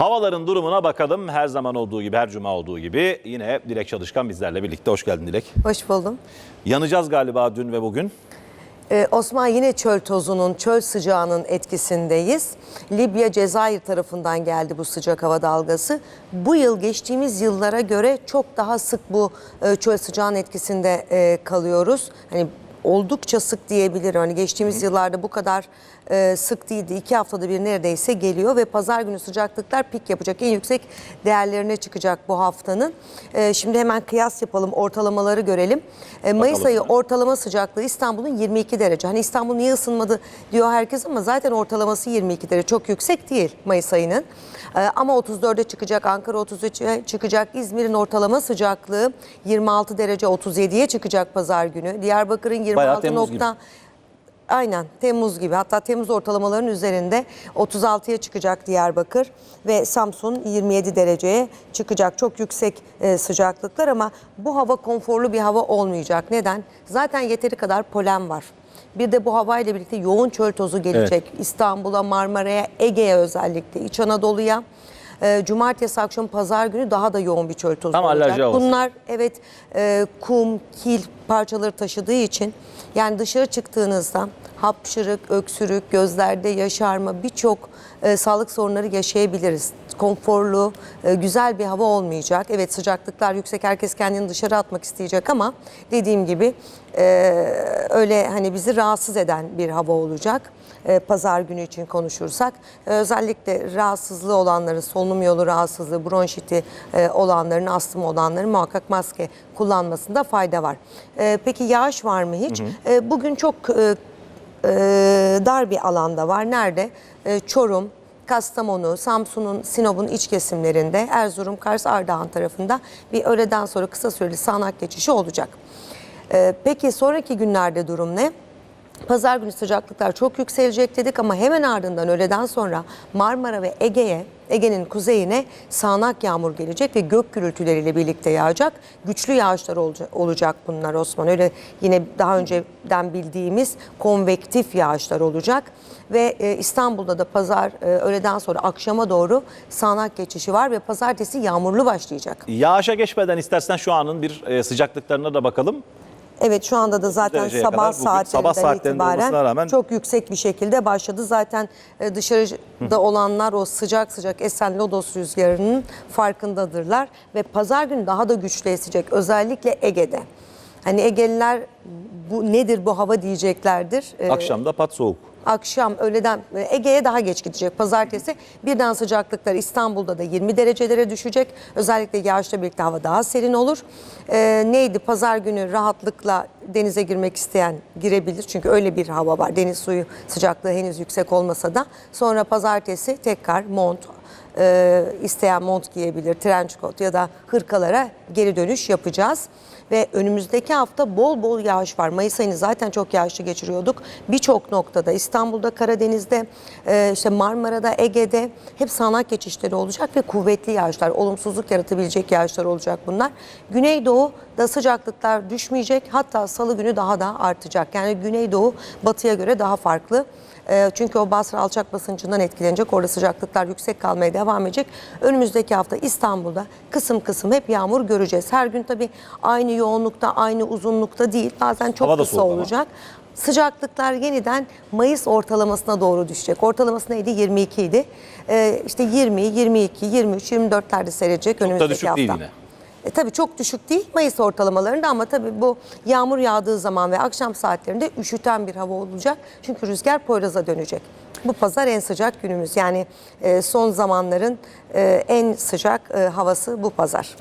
Havaların durumuna bakalım. Her zaman olduğu gibi, her cuma olduğu gibi yine Dilek Çalışkan bizlerle birlikte. Hoş geldin Dilek. Hoş buldum. Yanacağız galiba dün ve bugün. Ee, Osman yine çöl tozunun, çöl sıcağının etkisindeyiz. Libya, Cezayir tarafından geldi bu sıcak hava dalgası. Bu yıl geçtiğimiz yıllara göre çok daha sık bu e, çöl sıcağın etkisinde e, kalıyoruz. Hani oldukça sık diyebilirim. Hani geçtiğimiz yıllarda bu kadar e, sık değildi. İki haftada bir neredeyse geliyor ve pazar günü sıcaklıklar pik yapacak. En yüksek değerlerine çıkacak bu haftanın. E, şimdi hemen kıyas yapalım, ortalamaları görelim. E, Mayıs Bakalım. ayı ortalama sıcaklığı İstanbul'un 22 derece. Hani İstanbul niye ısınmadı diyor herkes ama zaten ortalaması 22 derece. Çok yüksek değil Mayıs ayının. Ee, ama 34'e çıkacak, Ankara 33'e çıkacak, İzmir'in ortalama sıcaklığı 26 derece 37'ye çıkacak pazar günü. Diyarbakır'ın Bayağı 26 Temmuz gibi. nokta Aynen Temmuz gibi hatta Temmuz ortalamaların üzerinde 36'ya çıkacak Diyarbakır ve Samsun 27 dereceye çıkacak. Çok yüksek e, sıcaklıklar ama bu hava konforlu bir hava olmayacak. Neden? Zaten yeteri kadar polen var. Bir de bu havayla birlikte yoğun çöl tozu gelecek. İstanbul'a, Marmara'ya, Ege'ye özellikle, İç Anadolu'ya. E, Cumartesi akşam pazar günü daha da yoğun bir çöl tozu Tam olacak. alerji havası. Bunlar evet e, kum, kil parçaları taşıdığı için yani dışarı çıktığınızda hapşırık, öksürük, gözlerde yaşarma birçok e, sağlık sorunları yaşayabiliriz. Konforlu, e, güzel bir hava olmayacak. Evet sıcaklıklar yüksek, herkes kendini dışarı atmak isteyecek ama dediğim gibi e, öyle hani bizi rahatsız eden bir hava olacak. E, pazar günü için konuşursak özellikle rahatsızlığı olanların solunum yolu rahatsızlığı, bronşiti olanların, astım olanların muhakkak maske kullanmasında fayda var. Peki yağış var mı hiç? E, bugün çok dar bir alanda var. Nerede? Çorum, Kastamonu, Samsun'un, Sinop'un iç kesimlerinde, Erzurum, Kars, Ardahan tarafında bir öğleden sonra kısa süreli sağanak geçişi olacak. E, peki sonraki günlerde durum ne? Pazar günü sıcaklıklar çok yükselecek dedik ama hemen ardından öğleden sonra Marmara ve Ege'ye, Ege'nin kuzeyine sağanak yağmur gelecek ve gök gürültüleriyle birlikte yağacak. Güçlü yağışlar olacak bunlar Osman. Öyle yine daha önceden bildiğimiz konvektif yağışlar olacak. Ve e, İstanbul'da da pazar e, öğleden sonra akşama doğru sağanak geçişi var ve pazartesi yağmurlu başlayacak. Yağışa geçmeden istersen şu anın bir e, sıcaklıklarına da bakalım. Evet şu anda da zaten dereceye sabah kadar bugün saatlerinden sabah saatlerinde olmasına itibaren rağmen- çok yüksek bir şekilde başladı. Zaten e, dışarıda olanlar o sıcak sıcak esen lodos rüzgarının farkındadırlar ve pazar günü daha da güçlü esecek özellikle Ege'de. Hani Egeliler bu nedir bu hava diyeceklerdir. E, Akşamda pat soğuk. Akşam öğleden e, Ege'ye daha geç gidecek pazartesi. Birden sıcaklıklar İstanbul'da da 20 derecelere düşecek. Özellikle yağışla birlikte hava daha serin olur. Ee, neydi pazar günü rahatlıkla denize girmek isteyen girebilir. Çünkü öyle bir hava var. Deniz suyu sıcaklığı henüz yüksek olmasa da. Sonra pazartesi tekrar mont, e, isteyen mont giyebilir, trench coat ya da hırkalara geri dönüş yapacağız. Ve önümüzdeki hafta bol bol yağış var. Mayıs ayını zaten çok yağışlı geçiriyorduk. Birçok noktada İstanbul'da, Karadeniz'de, e, işte Marmara'da, Ege'de hep sağanak geçişleri olacak ve kuvvetli yağışlar, olumsuzluk yaratabilecek yağışlar olacak bunlar. Güneydoğu'da sıcaklıklar düşmeyecek. Hatta salı günü daha da artacak. Yani Güneydoğu batıya göre daha farklı. E, Çünkü o Basra alçak basıncından etkilenecek. Orada sıcaklıklar yüksek kalmaya devam edecek. Önümüzdeki hafta İstanbul'da kısım kısım hep yağmur göreceğiz. Her gün tabii aynı yoğunlukta, aynı uzunlukta değil. Bazen çok Hava da kısa soğuk ama. olacak. Sıcaklıklar yeniden Mayıs ortalamasına doğru düşecek. Ortalaması neydi? 22 idi. Ee, işte 20, 22, 23, 24'lerde seyredecek önümüzdeki düşük hafta. değil yine. E, tabii çok düşük değil Mayıs ortalamalarında ama tabii bu yağmur yağdığı zaman ve akşam saatlerinde üşüten bir hava olacak. Çünkü rüzgar Poyraz'a dönecek. Bu pazar en sıcak günümüz. Yani e, son zamanların e, en sıcak e, havası bu pazar.